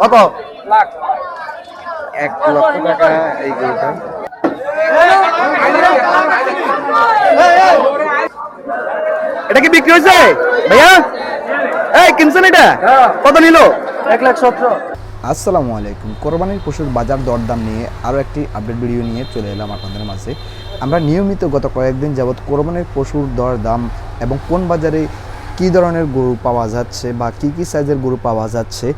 কত? এক লক্ষ টাকা এই গরুটা। এটা কি বিক্রি হয়েছে? ভাইয়া? এই কিনছেন এটা? কত নিল? এক লাখ সতেরো। আসসালামু আলাইকুম। কোরবানির পশুর বাজার দরদাম নিয়ে আরও একটি আপডেট ভিডিও নিয়ে চলে এলাম আপনাদের মাঝে। আমরা নিয়মিত গত কয়েকদিন যাবৎ কোরবানির পশুর দরদাম এবং কোন বাজারে কী ধরনের গরু পাওয়া যাচ্ছে বা কী কী সাইজের গরু পাওয়া যাচ্ছে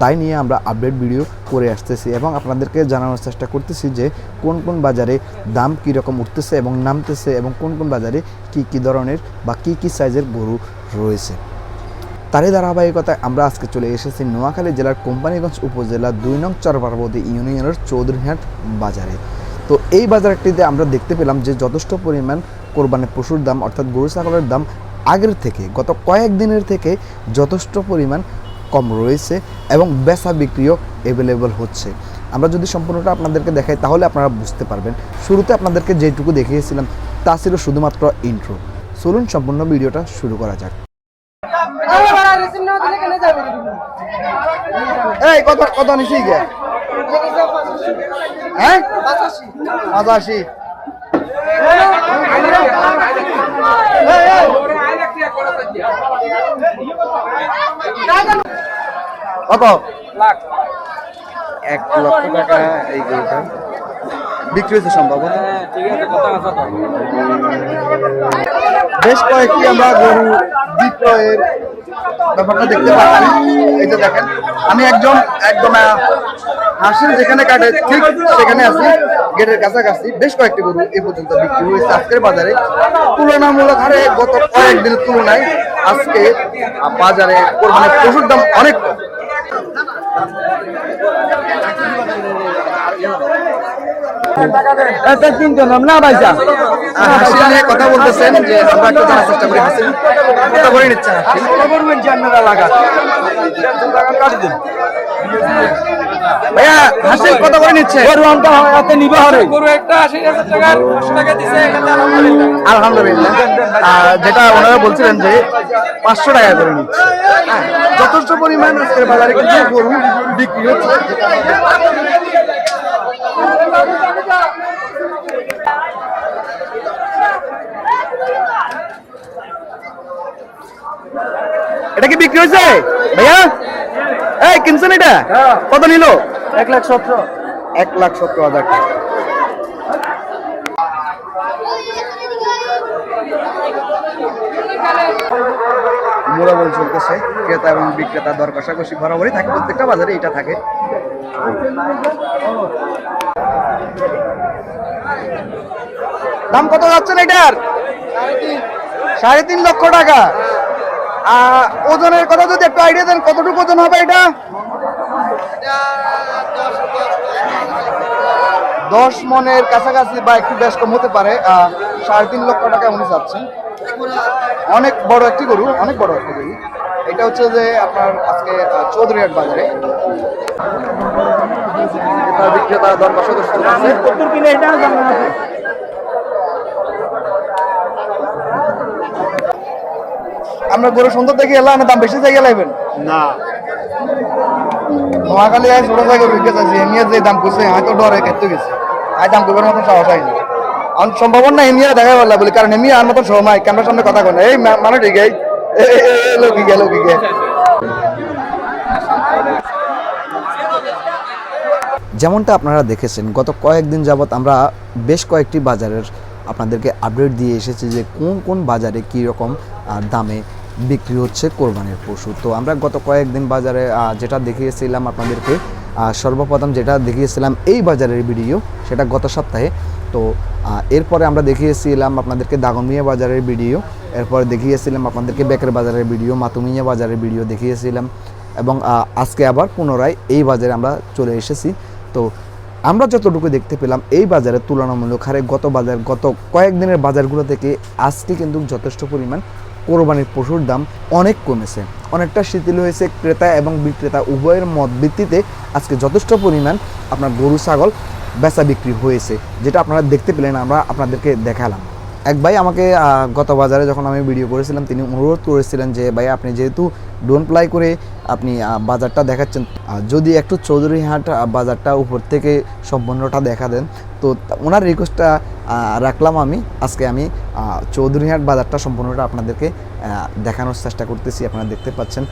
তাই নিয়ে আমরা আপডেট ভিডিও করে আসতেছি এবং আপনাদেরকে জানানোর চেষ্টা করতেছি যে কোন কোন বাজারে দাম কীরকম উঠতেছে এবং নামতেছে এবং কোন কোন বাজারে কী কী ধরনের বা কী কী সাইজের গরু রয়েছে। তারই ধারাবাহিকতায় আমরা আজকে চলে এসেছি নোয়াখালী জেলার কোম্পানিগঞ্জ উপজেলা দুই নং চরপার্বতী ইউনিয়নের চৌধুরীহাট বাজারে। তো এই বাজারটিতে আমরা দেখতে পেলাম যে যথেষ্ট পরিমাণ কোরবানির পশুর দাম অর্থাৎ গরু ছাগলের দাম আগের থেকে, গত কয়েকদিনের থেকে যথেষ্ট পরিমাণ কম রয়েছে এবং বেচা বিক্রিও অ্যাভেলেবল হচ্ছে। আমরা যদি সম্পূর্ণটা আপনাদেরকে দেখাই, তাহলে আপনারা বুঝতে পারবেন। শুরুতে আপনাদেরকে যেটুকু দেখিয়েছিলাম, তা ছিল শুধুমাত্র ইন্ট্রো চলুন সম্পূর্ণ ভিডিওটা শুরু করা যাক। এই, কত নিছি গে? হ্যাঁ? কত? এক লক্ষ টাকা এই গরুটা। বিক্রি হয়েছে সম্ভবত ঠিক আছে কত আছে তো। বেশ কয়েকটি আমরা গরু বিক্রয়ের ব্যাপারটা দেখতে পাচ্ছি। এই যে দেখেন, আমি একজন একদম হাসিল যেখানে কাটে, ঠিক সেখানে আছি, গেটের কাছাকাছি। বেশ কয়েকটি গরু এ পর্যন্ত বিক্রি হয়েছে আজকের বাজারে। তুলনামূলক হারে গত কয়েকদিনের তুলনায় আজকে বাজারে কোরবানির পশুর দাম অনেক কম। তিনজন না হাসিল কথা বলতেছেন যে আমরা একটু জানার চেষ্টা করি করে নিচ্ছেন হাসিল করবেন যে আপনারা লাগা ভাইয়া করে নিচ্ছে আলহামদুলিল্লাহ। যেটা ওনারা বলছিলেন যে পাঁচশো টাকা করে নিচ্ছে যথেষ্ট পরিমাণ আজকের বাজারে কিন্তু গরু বিক্রি হচ্ছে এটা কি বিক্রি হয়েছে? ভাইয়া? এই কিনছেন এটা? কত নিল? এক লাখ সতেরো। এক লাখ সত্তর হাজার টাকা। মোড়াবল চলতেছে ক্রেতা এবং বিক্রেতা দর কষাকষি বরাবরই থাকে প্রত্যেকটা বাজারে এটা থাকে। দাম কত যাচ্ছেন এটার? সাড়ে তিন লক্ষ টাকা। ওজনের কথা যদি একটু আইডিয়া দেন কতটুকু ওজন হবে এটা? দশ মনের কাছাকাছি বা একটু বেশ কম হতে পারে। আহ, সাড়ে তিন লক্ষ টাকা উনি চাচ্ছেন। অনেক বড় একটি গরু অনেক বড় একটি গরু। এটা হচ্ছে যে আপনার আজকে আহ, চৌধুরীহাট বাজারে। বিক্রেতা দর কষাকষি চলতেছে। কত কিনে এটা জানা আছে আমরা গরু সুন্দর দেখি এলাম দাম বেশি থেকে লাইবেন? না। নোয়াখালী আয় ছোট জায়গায় রুইকে যাচ্ছি এমিয়া যে দাম করছে হয়তো ডরে খেতে গেছে। আয় দাম করবার মতো সাহস হয়নি সম্ভাবনা না দেখা পারলা বলি কারণ এমিয়া আর মতো সময় ক্যামেরার সামনে কথা কয় না। এই মা- মানুষ ঠিক এই লোকি গে লোকি গে যেমনটা আপনারা দেখেছেন গত কয়েকদিন যাবৎ আমরা বেশ কয়েকটি বাজারের আপনাদেরকে আপডেট দিয়ে এসেছি যে কোন কোন বাজারে কী রকম দামে বিক্রি হচ্ছে কোরবানির পশু। তো আমরা গত কয়েকদিন বাজারে যেটা দেখিয়েছিলাম আপনাদেরকে সর্বপ্রথম যেটা দেখিয়েছিলাম এই বাজারের ভিডিও, সেটা গত সপ্তাহে। তো এরপরে আমরা দেখিয়েছিলাম আপনাদেরকে দাগনমিয়া বাজারের ভিডিও, এরপরে দেখিয়েছিলাম আপনাদেরকে বেকের বাজারের ভিডিও, মাতুমিয়া বাজারের ভিডিও দেখিয়েছিলাম, এবং আজকে আবার পুনরায় এই বাজারে আমরা চলে এসেছি। তো, আমরা যতটুকু দেখতে পেলাম এই বাজারে তুলনামূলক হারে গত বাজার, গত কয়েকদিনের বাজারগুলো থেকে আজকে কিন্তু যথেষ্ট পরিমাণ কোরবানির পশুর দাম অনেক কমেছে। অনেকটা শিথিল হয়েছে ক্রেতা এবং বিক্রেতা উভয়ের মত ভিত্তিতে আজকে যথেষ্ট পরিমাণ আপনার গরু, ছাগল বেচা বিক্রি হয়েছে, যেটা আপনারা দেখতে পেলেন, আমরা আপনাদেরকে দেখালাম। এক ভাই আমাকে গত বাজারে যখন আমি ভিডিও করেছিলাম, তিনি অনুরোধ করেছিলেন যে, ভাই, আপনি যেহেতু ডোন প্লাই করে আপনি বাজারটা দেখাচ্ছেন যদি একটু চৌধুরীহাট বাজারটা উপর থেকে সম্পূর্ণটা দেখা দেন। তো ওনার রিকোয়েস্টটা রাখলাম আমি। আজকে আমি চৌধুরীহাট বাজারটা সম্পূর্ণটা আপনাদেরকে দেখানোর চেষ্টা করতেছি, আপনারা দেখতে পাচ্ছেন।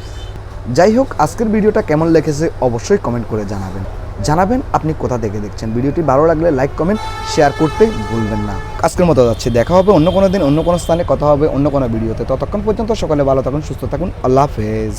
যাই হোক, আজকের ভিডিওটা কেমন লেগেছে, অবশ্যই কমেন্ট করে জানাবেন। জানাবেন, আপনি কোথা থেকে দেখছেন। ভিডিওটি ভালো লাগলে লাইক কমেন্ট শেয়ার করতে ভুলবেন না। আজকের মতো যাচ্ছে, দেখা হবে অন্য কোনো দিন, অন্য কোনো স্থানে, কথা হবে অন্য কোনো ভিডিওতে। ততক্ষণ পর্যন্ত সকালে ভালো থাকুন, সুস্থ থাকুন, আল্লাহ হাফেজ।